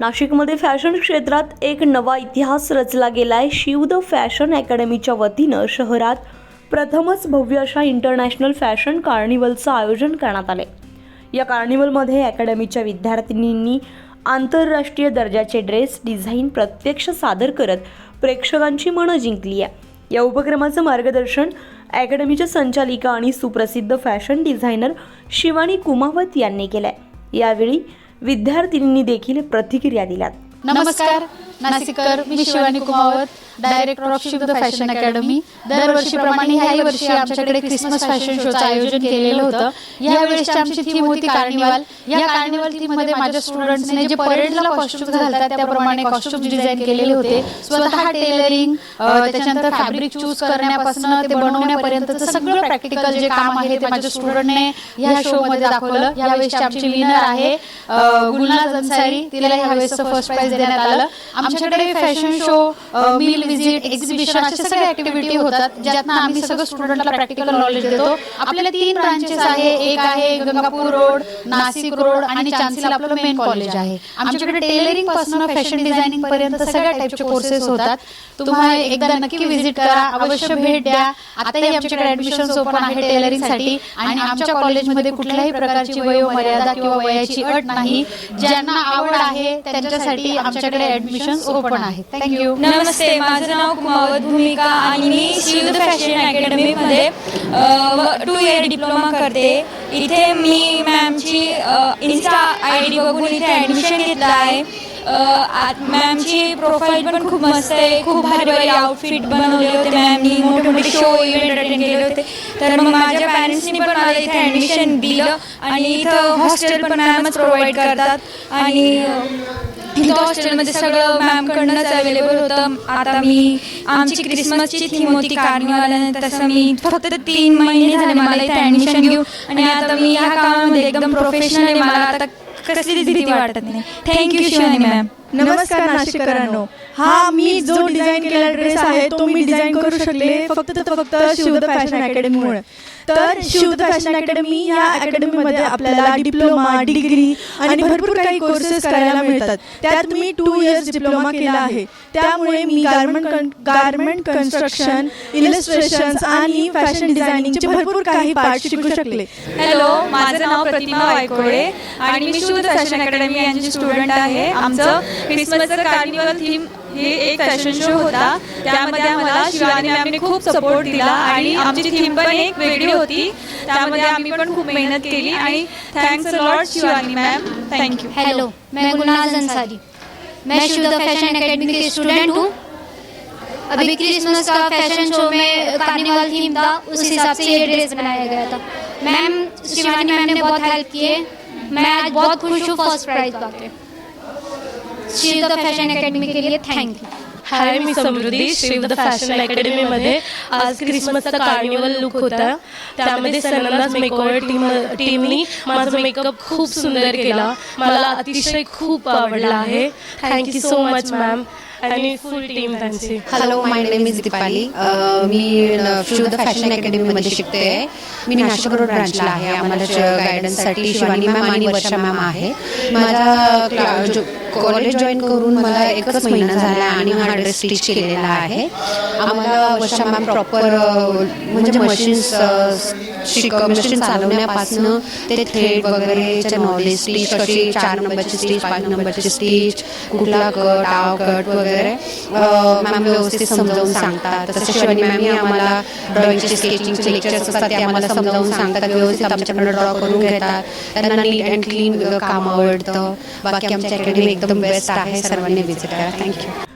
नाशिकमध्ये फॅशन क्षेत्रात एक नवा इतिहास रचला गेला आहे शिव द फॅशन अकॅडमीच्या वतीनं शहरात प्रथमच भव्य अशा इंटरनॅशनल फॅशन कार्निवलचं आयोजन करण्यात आले या कार्निवलमध्ये अकॅडमीच्या विद्यार्थिनींनी आंतरराष्ट्रीय दर्जाचे ड्रेस डिझाईन प्रत्यक्ष सादर करत प्रेक्षकांची मनं जिंकली आहे. या उपक्रमाचं मार्गदर्शन अकॅडमीच्या संचालिका आणि सुप्रसिद्ध फॅशन डिझायनर शिवानी कुमावत यांनी केलं आहे यावेळी विद्यार्थिनींनी देखील प्रतिक्रिया दिल्यात. नमस्कार. नाशिककर मी Shivani Kumawat. Director of Shiv the fashion academy दरवर्षीप्रमाणे ह्याही वर्षी आमच्याकडे क्रिसमस फॅशन शोचं आयोजन केलेलं होतं. या वेळेसची आमची थीम होती कार्निवाल या कार्निवाल थीममध्ये माझ्या स्टुडंट्सने जे परेडला कॉस्ट्युम घालतात त्याप्रमाणे कॉस्ट्युम डिझाईन केलेले होते. स्वतः टेलरिंग त्याच्यानंतर फॅब्रिक चूज करण्यापासून ते बनवण्यापर्यंतचं सगळं प्रॅक्टिकल जे काम आहे ते माझ्या स्टुडंटने ह्या शो मध्ये दाखवलं. या वेळेसची आमची विनर आहे अं, गुलनाज अन्सारी तिला ह्या वेळेस फर्स्ट प्राइज देण्यात आलं. आमच्याकडे fashion show mill visit exhibition अशा सगळ्या ऍक्टिव्हिटी होतात ज्यातनं आम्ही सगळं स्टुडंटला प्रॅक्टिकल नॉलेज देतो. आपल्याला तीन ब्रांचेस आहे एक आहे गंगापूर रोड नाशिक रोड आणि चान्सीला आपलं मेन कॉलेज आहे. आमच्याकडे टेलरिंगपासून फॅशन डिझायनिंग पर्यंत सगळ्या टाईपचे कोर्सेस होतात. तुम्ही एकदा नक्की व्हिजिट करा अवश्य भेट द्या. आताही आमच्याकडे ऍडमिशन ओपन आहे टेलरिंगसाठी आणि आमच्या कॉलेजमध्ये कुठल्याही प्रकारची वयोमर्यादा किंवा वयाची अट नाही ज्यांना आवड आहे त्यांच्यासाठी आमच्याकडे ऍडमिशन ओपन आहे थँक्यू नमस्ते माझं नाव कुमावत भूमिका आणि मी शिवद फॅशन अकॅडमीमध्ये टू इयर डिप्लोमा करते. इथे मी मॅमची इन्स्टा आय डी बघून इथे ॲडमिशन घेतलं आहे. आत- मॅमची प्रोफाईल पण खूप मस्त आहे. खूप भारी भारी आउटफिट बनवले होते मॅमनी मोठे मोठे शो इव्हेंट अटेंड केले होते. तर मग माझ्या पॅरेंट्सनी पण मला इथे ॲडमिशन दिलं. आणि इथं हॉस्टेल पण मॅमच प्रोव्हाइड करतात. आणि हॉस्टेलमध्ये सगळं मॅमकडनंच अवेलेबल होतं. आता मी आमची क्रिसमसची थीम होती कार्निवाल आणि तसं मी फक्त तीन महिने झाले मला इथे ॲडमिशन घेऊ आणि आता मी ह्या कामामध्ये एकदम प्रोफेशनल आहे. मला आता कसली भीती वाटत नाही. थँक्यू शिवानी मॅम नमस्कार नाशिककरांनो. हा मी जो डिझाईन केलेला ड्रेस आहे तो मी डिझाईन करू शकले. फक्त फक्त शिवद फॅशन अकॅडमीमुळे तर शिवद फॅशन अकॅडमी या अकॅडमीमध्ये आपल्याला डिप्लोमा डिग्री आणि भरपूर काही कोर्सेस करायला मिळतात. त्यात मी टू इयर्स डिप्लोमा केला आहे. त्यामुळे मी गार्मेंट गार्मेंट कन्स्ट्रक्शन इलस्ट्रेशन्स आणि फॅशन डिझायनिंगचे भरपूर काही पार्ट शिकू शकले. हॅलो माझं नाव प्रतिमा वायकोळे आणि मी शुद्ध फॅशन अकॅडमी यांची स्टुडंट आहे. आमचं क्रिसमसचं कार्निवल थीम हे एक फॅशन शो होता. त्यामध्ये आम्हाला शिवानी मॅमने खूप सपोर्ट दिला आणि आमची थीम पण एक वेगळी होती. त्यामध्ये आम्ही पण खूप मेहनत केली आणि thanks lord Shivani ma'am thank you hello मैं अंसारी. मैं फ़ैशन एकेडमी की स्टूडेंट हूँ. अभी क्रिसमस का फ़ैशन शो में कार्निवल थीम था. उस हिसाब से ये ड्रेस बनाया गया था. मैम शिवानी मैम ने बहुत हेल्प की है मैं आज बहुत खुश हूँ फ़र्स्ट प्राइज पाके. शिव द फॅशन अकॅडमी के लिए थँक यू हाय मी समृद्धी. शिव द फॅशन अकॅडमीमध्ये आज क्रिसमसचा कार्निवल लुक होता. त्यामध्ये सनंदाज मेकओव्हर टीम टीमनी माझा मेकअप खूप सुंदर केला. मला अतिशय खूप आवडला आहे. थँक्यू सो मच मॅम आणि फुल टीम त्यांची. Hello my name is Deepali मी शुद्ध फॅशन अकॅडमीमध्ये शिकते. मी नाशिक रोड ब्रांचला आहे. आम्हाला गायडन्ससाठी शिवानी मॅम आणि वर्षा मॅम आहे. माझा क्ला- जो कॉलेज जॉईन करून मला एकच महिना झाला आणि हा ड्रेस स्टिच केलेला आहे. आम्हाला वर्षा मॅम प्रॉपर म्हणजे मशीन्स शिक मशीन चालवण्यापासनं ते थ्रेड वगैरे नॉलेज स्टिच कशी चार नंबरची स्टिच पाच नंबरची स्टिच कुठला कट आव कट वगैरे मॅम व्यवस्थित समजावून सांगतात. तसं शिवानी मॅम आम्हाला ड्रॉइंगचे स्केचिंगचे लेक्चर्स असतात ते आम्हाला समजावून सांगतात. व्यवस्थित आमच्याकडनं ड्रॉ करून घेतात. त्यांना नीट अँड क्लीन काम आवडतं. बाकी आमच्या अकॅडमी एकदम बेस्ट आहे सर्वांनी विजिट करा. थँक्यू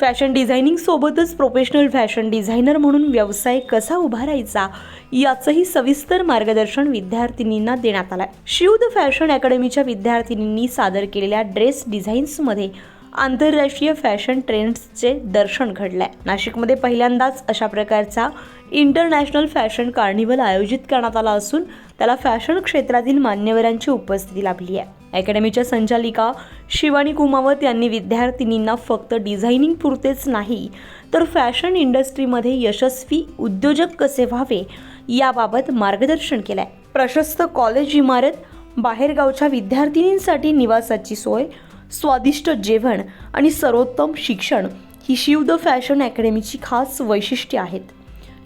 फॅशन डिझायनिंग सोबतच प्रोफेशनल फॅशन डिझायनर म्हणून व्यवसाय कसा उभारायचा याचंही सविस्तर मार्गदर्शन विद्यार्थिनींना देण्यात आलं शिव द फॅशन अकॅडमीच्या विद्यार्थिनींनी सादर केलेल्या ड्रेस डिझाईन्समध्ये आंतरराष्ट्रीय फॅशन ट्रेंड्सचे दर्शन घडलंय. नाशिकमध्ये पहिल्यांदाच अशा प्रकारचा इंटरनॅशनल फॅशन कार्निवल आयोजित करण्यात आला असून त्याला फॅशन क्षेत्रातील मान्यवरांची उपस्थिती लाभली आहे. अकॅडमीच्या संचालिका शिवानी कुमावत यांनी विद्यार्थिनींना फक्त डिझायनिंग पुरतेच नाही तर फॅशन इंडस्ट्रीमध्ये यशस्वी उद्योजक कसे व्हावे याबाबत मार्गदर्शन केलंय. प्रशस्त कॉलेज इमारत बाहेरगावच्या विद्यार्थिनींसाठी निवासाची सोय स्वादिष्ट जेवण आणि सर्वोत्तम शिक्षण ही शिव द फॅशन अकॅडमीची खास वैशिष्ट्ये आहेत.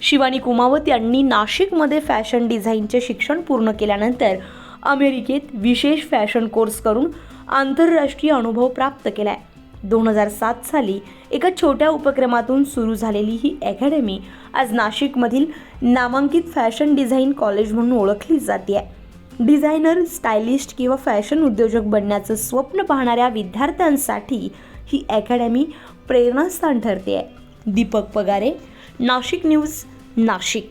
शिवानी कुमावत यांनी नाशिकमध्ये फॅशन डिझाईनचे शिक्षण पूर्ण केल्यानंतर अमेरिकेत विशेष फॅशन कोर्स करून आंतरराष्ट्रीय अनुभव प्राप्त केलाय. दोन हजार सात साली एका छोट्या उपक्रमातून सुरू झालेली ही अकॅडमी आज नाशिकमधील नामांकित फॅशन डिझाईन कॉलेज म्हणून ओळखली जाते आहे डिझायनर स्टायलिस्ट किंवा फॅशन उद्योजक बनण्याचं स्वप्न पाहणाऱ्या विद्यार्थ्यांसाठी ही अकॅडमी प्रेरणास्थान ठरते आहे दीपक पगारे नाशिक न्यूज नाशिक.